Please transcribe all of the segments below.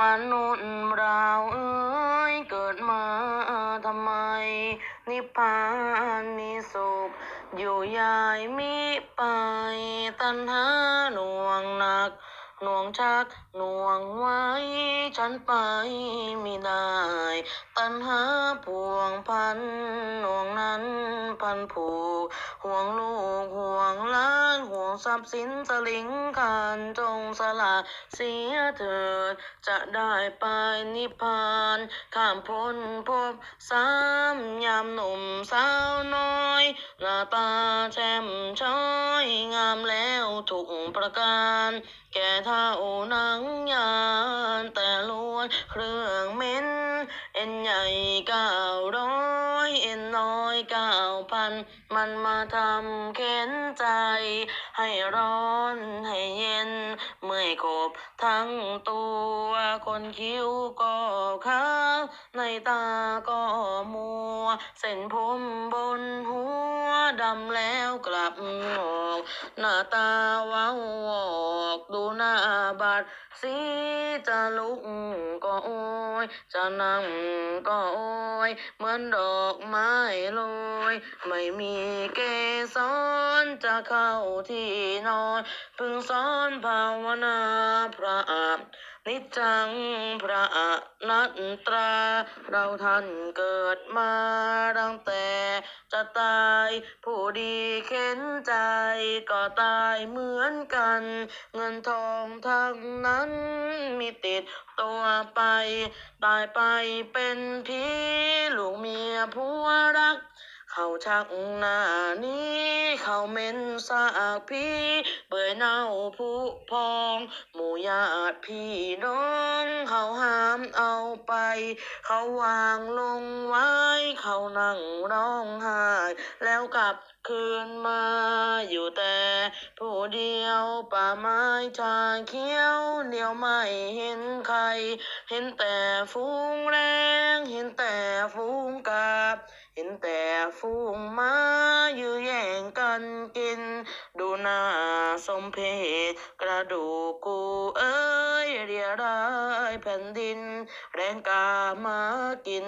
มนุษย์เราเอ้ยเกิดมาทำไม นิพพานมีสุข อยู่ยายมิไป ตัณหาหน่วงหนัก หน่วงชัก หน่วงไว้ ฉันไปไม่ได้ ตัณหาพวงพันหน่วงนั้นพันผูก ห่วงลูกห่วงหล้านห่วงทรัพย์สินสลิงคานจงสละเสียเถิด จะได้ไปนิพพานข้ามพ้นภพสามยามหนุ่มสาวน้อยหน้าตาแจ่มช้อยงามแล้วทุกประการ แก่เท่านังยานแต่ล้วนเครื่องเม้น เอ็นใหญ่เก้าร้ พัน มันมาทำเข็นใจ ให้ร้อนให้เย็น เมื่อยกบทั้งตัว คนคิ้วก็ขาวในตาก็มัว เส้นผมบนหัว ดำแล้วกลับออก หน้าตาเว้าวออกดูหน้า บาดสีจะลุกก็โอยจะนั่งก็โอยเหมือนดอกไม้ลอยไม่มีเกสรจะเข้าที่นอน พึงสอนภาวนาพระอา นิจจังพระอนัตตรา เราท่านเกิดมาตั้งแต่จะตายผู้ดีเข็นใจก็ตายเหมือนกัน เงินทองทั้งนั้นมีติดตัวไป ตายไปเป็นผีลูกเมียผัวรัก เขาชักหน้านี้ เขาเหม็นสากพี่เบื่อเน่าผุพองหมู่ญาติพี่น้อง เขาห้ามเอาไป เขาวางลงไว้ เขานั่งร้องไห้แล้วกลับคืนมาอยู่แต่ผู้เดียวป่าไม้ชาเขียวเดียวไม่เห็นใคร เห็นแต่ฟูงแรง เห็นแต่ฟูงกา เห็นแต่ฟูงมาอยู่แย่งกันกิน ดูหน้าสมเพชกระดูกกูเอ้ยเรียรายแผ่นดิน แรงกามากิน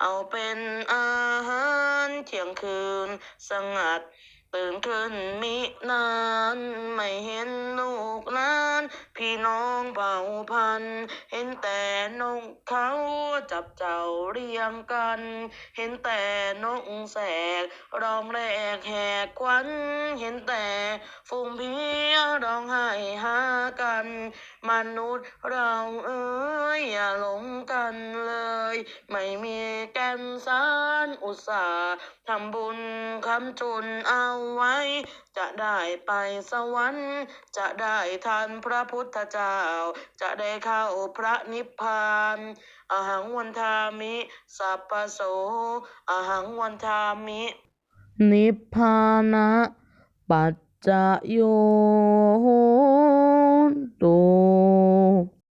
เอาเป็นอาหารเที่ยงคืนสงัด ตื่นขึ้นมินานไม่เห็นลูกหลาน พี่น้องเผ่าพันธุ์เห็นแต่นกเขาจับเจ้าเรียงกัน เห็นแต่นกแสกร้องแรกแหกควัน เห็นแต่ฝูงเพียร้องไห้ กัน มนุษย์เราเอ้ยอย่าหลงกันเลย ไม่มีแก่นสารอุตส่าห์ทำบุญคำจุนเอาไว้ จะได้ไปสวรรค์ จะได้ทันพระพุทธเจ้า จะได้เข้าพระนิพพานอหังวันทามิ สัพพโสอหังวันทามิ นิพพานะปัจจโย โหตุ